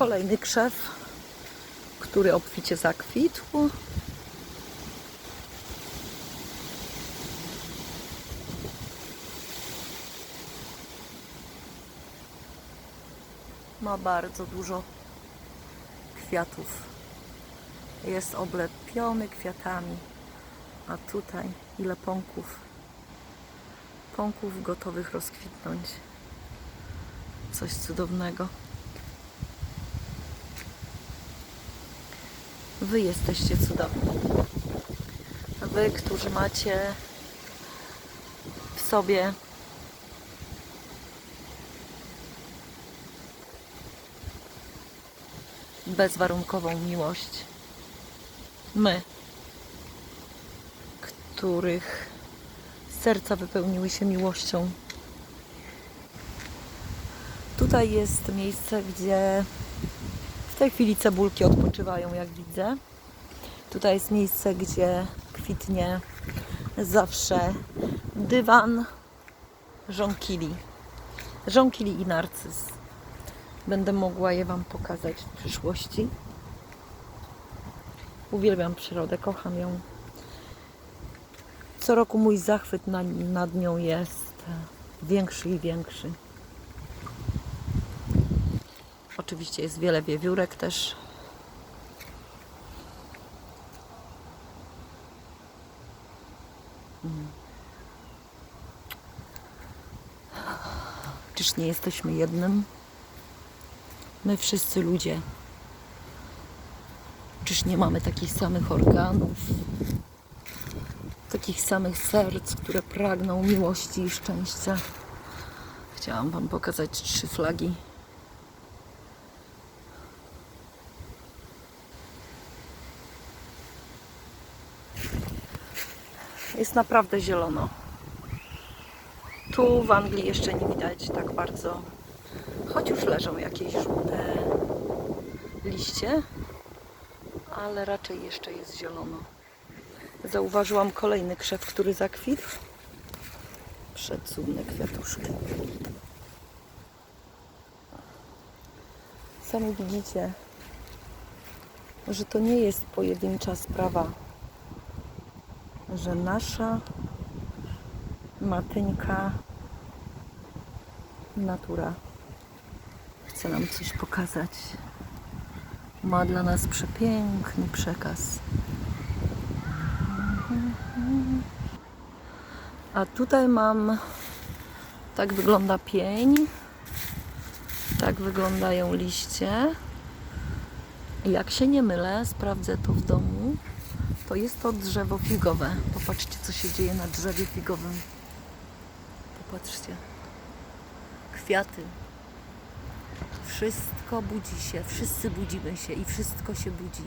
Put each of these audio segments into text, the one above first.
Kolejny krzew, który obficie zakwitł. Ma bardzo dużo kwiatów. Jest oblepiony kwiatami. A tutaj ile pąków. Pąków gotowych rozkwitnąć. Coś cudownego. Wy jesteście cudowni. Wy, którzy macie w sobie bezwarunkową miłość. My, których serca wypełniły się miłością. Tutaj jest miejsce, gdzie tej chwili cebulki odpoczywają, jak widzę. Tutaj jest miejsce, gdzie kwitnie zawsze dywan żonkili. Żonkili i narcyz. Będę mogła je Wam pokazać w przyszłości. Uwielbiam przyrodę, kocham ją. Co roku mój zachwyt na, nad nią jest większy i większy. Oczywiście jest wiele wiewiórek też. Mm. Czyż nie jesteśmy jednym? My wszyscy ludzie. Czyż nie mamy takich samych organów? Takich samych serc, które pragną miłości i szczęścia. Chciałam Wam pokazać trzy flagi. Jest naprawdę zielono. Tu w Anglii jeszcze nie widać tak bardzo, choć już leżą jakieś żółte liście, ale raczej jeszcze jest zielono. Zauważyłam kolejny krzew, który zakwitł. Przecudne kwiatuszki. Sami widzicie, że to nie jest pojedyncza sprawa, że nasza mateńka natura chce nam coś pokazać. Ma dla nas przepiękny przekaz. A tutaj mam, tak wygląda pień, tak wyglądają liście. Jak się nie mylę, sprawdzę to w domu, to jest to drzewo figowe. Popatrzcie, co się dzieje na drzewie figowym. Popatrzcie. Kwiaty. Wszystko budzi się, wszyscy budzimy się i wszystko się budzi.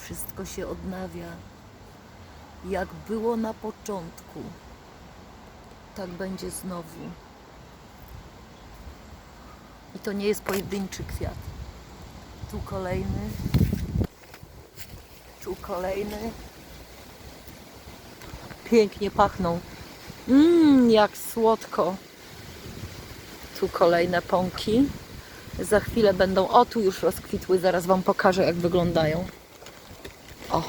Wszystko się odnawia. Jak było na początku, tak będzie znowu. I to nie jest pojedynczy kwiat. Tu kolejny. Tu kolejny. Pięknie pachną. Mmm, jak słodko. Tu kolejne pąki. Za chwilę będą. O, tu już rozkwitły. Zaraz Wam pokażę, jak wyglądają. O,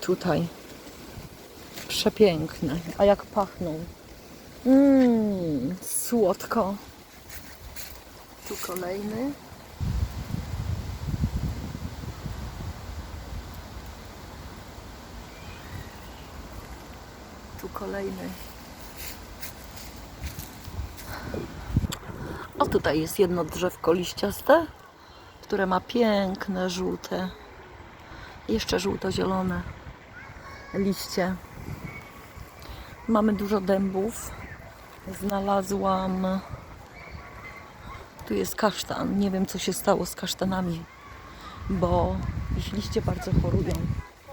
tutaj. Przepiękne. A jak pachną. Mmm, słodko. Tu kolejny. Kolejny. O, tutaj jest jedno drzewko liściaste, które ma piękne żółte, jeszcze żółto-zielone liście. Mamy dużo dębów. Znalazłam. Tu jest kasztan. Nie wiem, co się stało z kasztanami, bo ich liście bardzo chorują.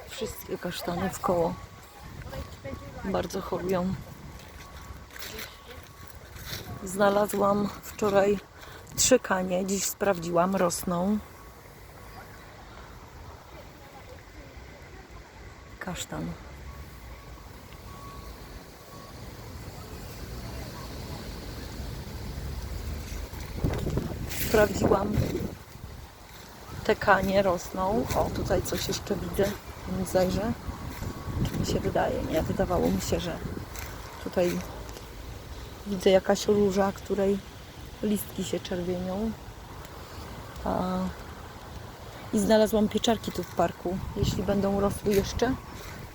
Wszystkie kasztany w koło bardzo chorują. Znalazłam wczoraj trzy kanie, dziś sprawdziłam, rosną. Kasztan. Sprawdziłam te kanie rosną. O, tutaj coś jeszcze widzę. Zajrzę. Się wydaje? Nie, wydawało mi się, że tutaj widzę jakaś róża, której listki się czerwienią. A... I znalazłam pieczarki tu w parku. Jeśli będą rosły jeszcze,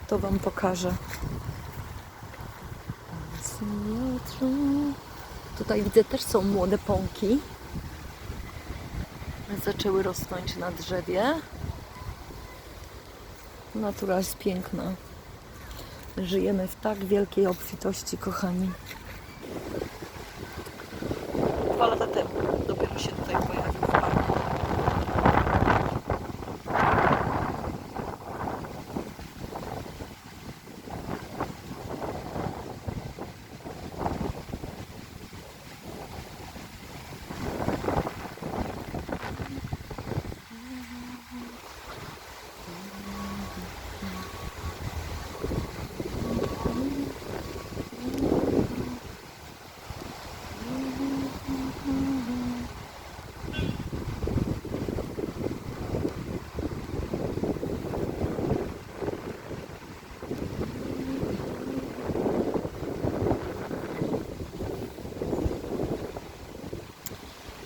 to Wam pokażę. Tutaj widzę też są młode pąki. Zaczęły rosnąć na drzewie. Natura jest piękna. Żyjemy w tak wielkiej obfitości, kochani. Dwa lata temu dopiero się tutaj pojawił w parku.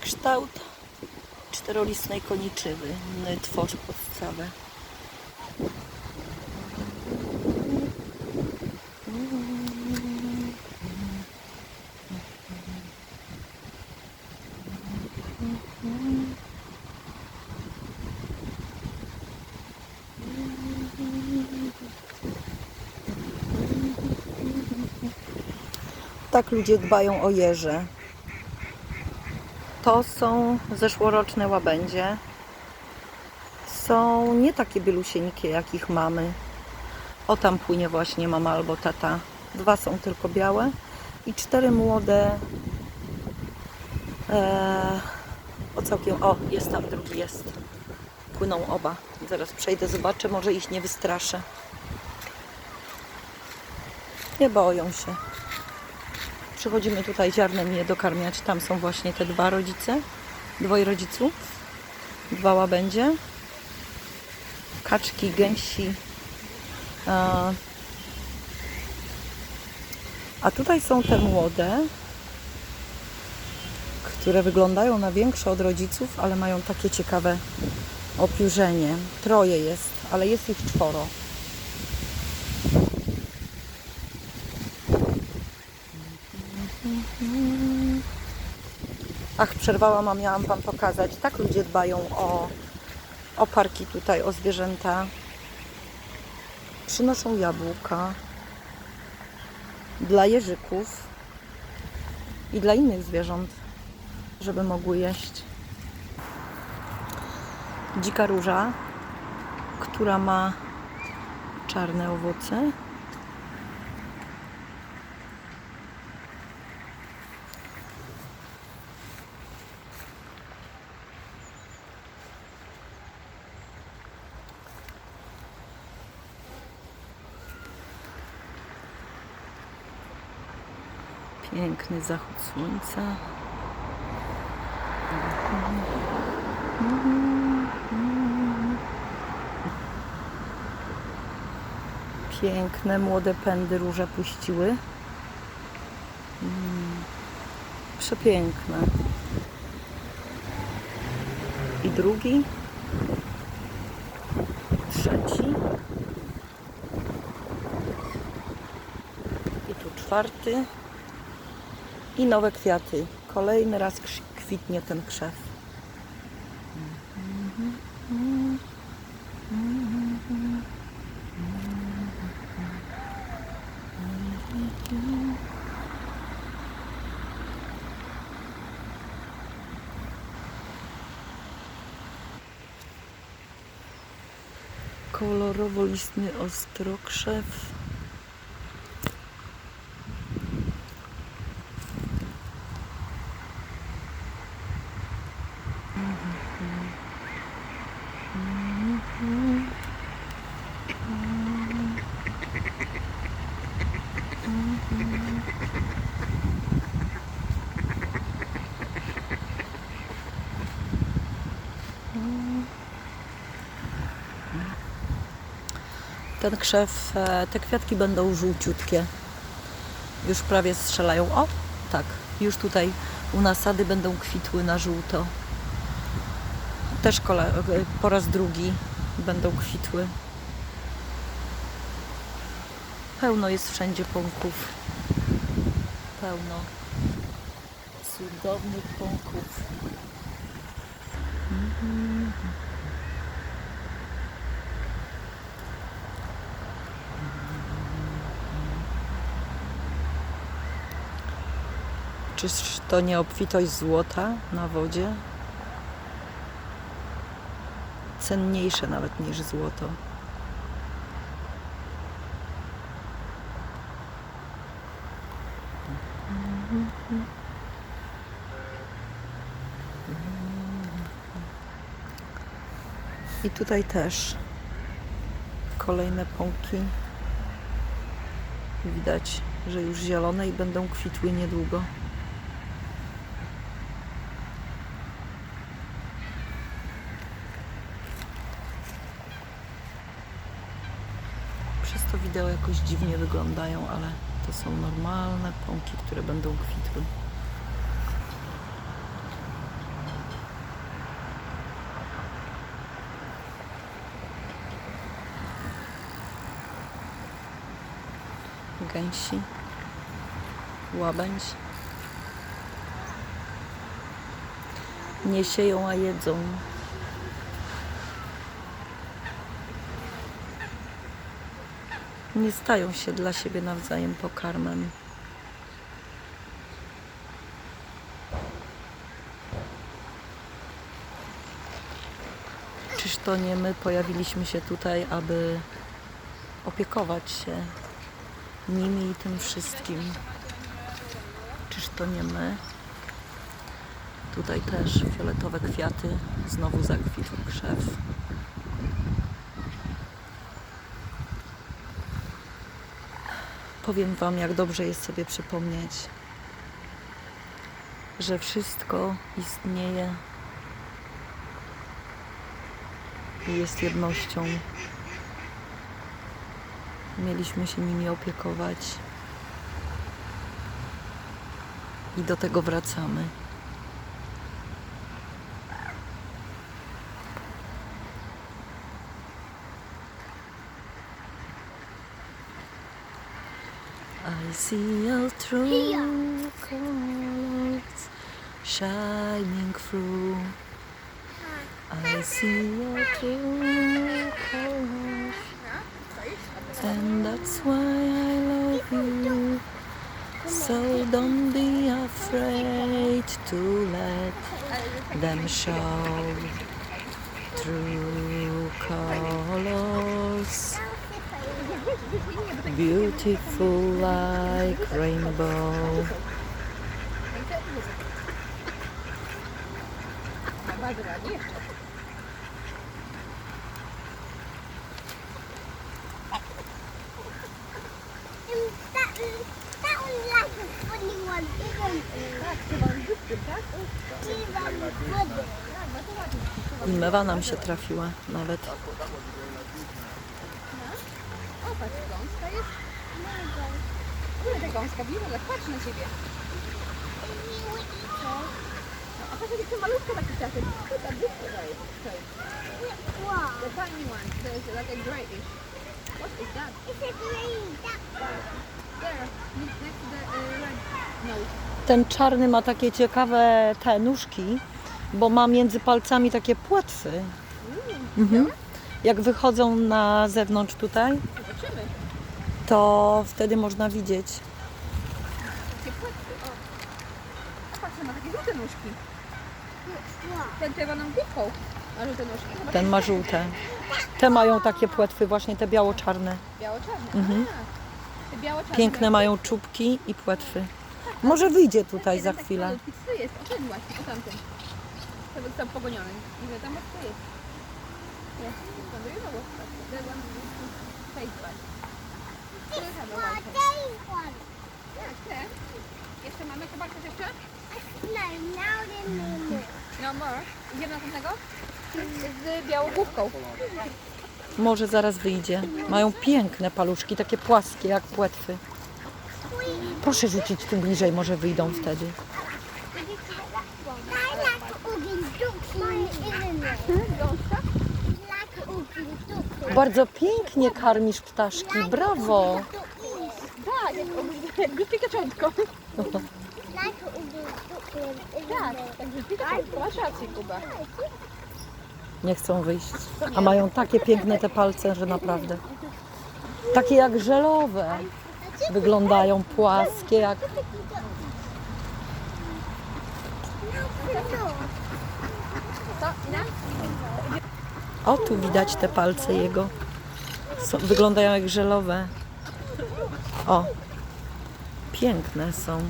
Kształt czterolistnej koniczywy tworzy podstawę. Tak ludzie dbają o jeże. To są zeszłoroczne łabędzie. Są nie takie bielusieńkie, jakich mamy. O tam płynie właśnie mama albo tata. Dwa są tylko białe i cztery młode. Eee, o całkiem. O, jest tam drugi, jest. Płyną oba. Zaraz przejdę, zobaczę, może ich nie wystraszę. Nie boją się. Przychodzimy tutaj ziarnem je dokarmiać. Tam są właśnie te dwa rodzice, dwoje rodziców, dwa łabędzie, kaczki, gęsi. A, tutaj są te młode, które wyglądają na większe od rodziców, ale mają takie ciekawe opiórzenie. Troje jest, ale jest ich czworo. Ach, przerwałam, a miałam Wam pokazać. Tak ludzie dbają o, o parki tutaj, o zwierzęta. Przynoszą jabłka dla jeżyków i dla innych zwierząt, żeby mogły jeść. Dzika róża, która ma czarne owoce. Piękny zachód słońca. Piękne młode pędy róże puściły. Mm, Przepiękne. I drugi. Trzeci. I tu czwarty i nowe kwiaty. Kolejny raz kwitnie ten krzew. Kolorowo-listny ostrokrzew. Ten krzew, e, te kwiatki będą żółciutkie. Już prawie strzelają. O, tak, już tutaj u nasady będą kwitły na żółto. Też po raz drugi będą kwitły. Pełno jest wszędzie pąków. Pełno cudownych pąków. Czyż to nie obfitość złota na wodzie? Cenniejsze nawet niż złoto. I tutaj też kolejne pąki. Widać, że już zielone i będą kwitły niedługo. Przez to wideo jakoś dziwnie wyglądają, ale to są normalne pąki, które będą kwitły. Gęsi, łabędź. Nie sieją, a jedzą. Nie stają się dla siebie nawzajem pokarmem. Czyż to nie my pojawiliśmy się tutaj, aby opiekować się nimi i tym wszystkim? Czyż to nie my? Tutaj też fioletowe kwiaty, znowu zakwitł krzew. Powiem Wam, jak dobrze jest sobie przypomnieć, że wszystko istnieje i jest jednością. Mieliśmy się nimi opiekować i do tego wracamy. See your true colors shining through. I see your true colors, and that's why I love you. So don't be afraid to let them show true colors. Beautiful like rainbow. Mewa nam się trafiła nawet. Patrz, gąska jest. Kurde, ta gąska ale patrz na ciebie. No, a patrz, jakie to malutko taki ptaszek. Kurde, brzydko daje. Wow. The tiny one, so it's like a grayish. What is that? It's a green duck. There, next to the uh, red nose. Ten czarny ma takie ciekawe te nóżki, bo ma między palcami takie płetwy. Mhm. Jak wychodzą na zewnątrz tutaj. To wtedy można widzieć. Takie płetwy, o. A patrz, ma takie żółte nóżki. Ten główką ma żółte nóżki. Zobacz, Ten ma żółte. Te mają takie płetwy, właśnie te biało-czarne. Biało-czarne. Mhm. A, te biało-czarne. Piękne mają czubki i płetwy. Może wyjdzie tutaj za chwilę. Co jest? O ten właśnie, o tamten. To był tam pogoniony. Nie co jest. Jest, to do bite. Tyle chyba te. Jeszcze mamy, jeszcze? No, more. Idziemy na następnego? Z białą główką. Może zaraz wyjdzie. Mają piękne paluszki, takie płaskie jak płetwy. Proszę rzucić tym bliżej, może wyjdą wtedy. Bardzo pięknie karmisz ptaszki, brawo! Tak, jak, jak głupi kaczątko. Like Ugin Duckling, Tak. Masz rację, Kuba. Nie chcą wyjść. A mają takie piękne te palce, że naprawdę. Takie jak żelowe. Wyglądają płaskie jak... Co, Ina? O, tu widać te palce jego. Są, wyglądają jak żelowe. O, piękne są.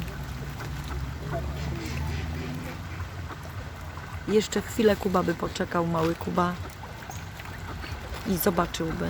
Jeszcze chwilę Kuba by poczekał, mały Kuba. I zobaczyłby.